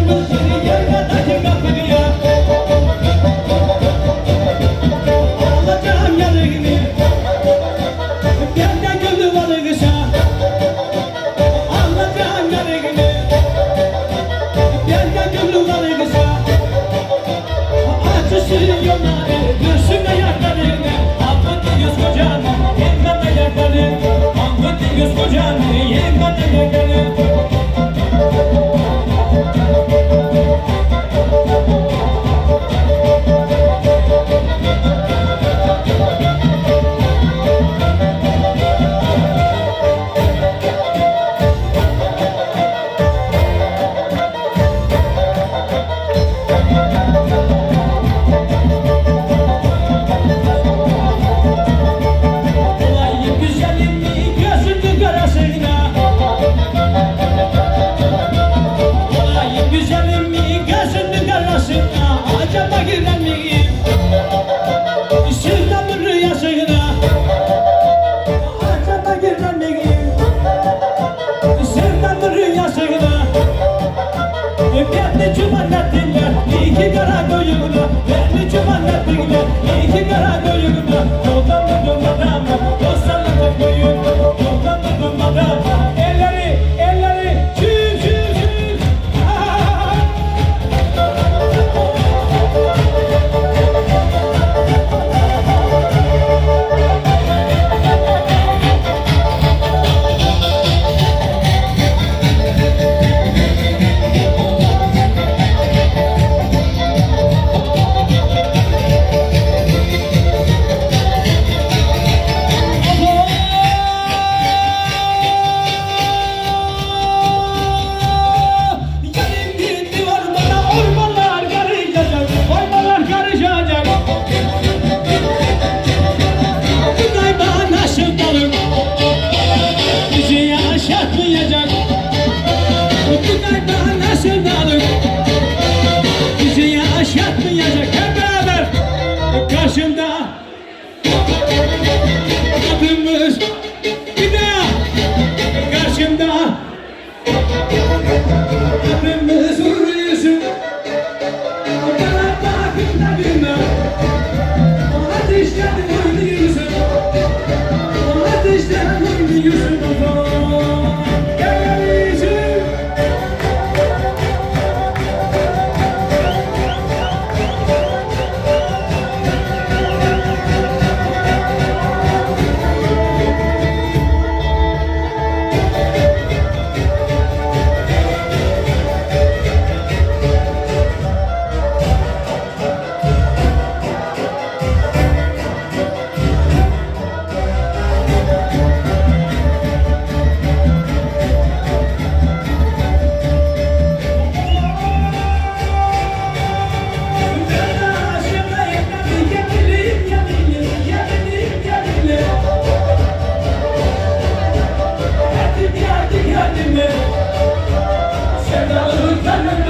Música ettiler iki kara koyuna Amin. Amin. Amen.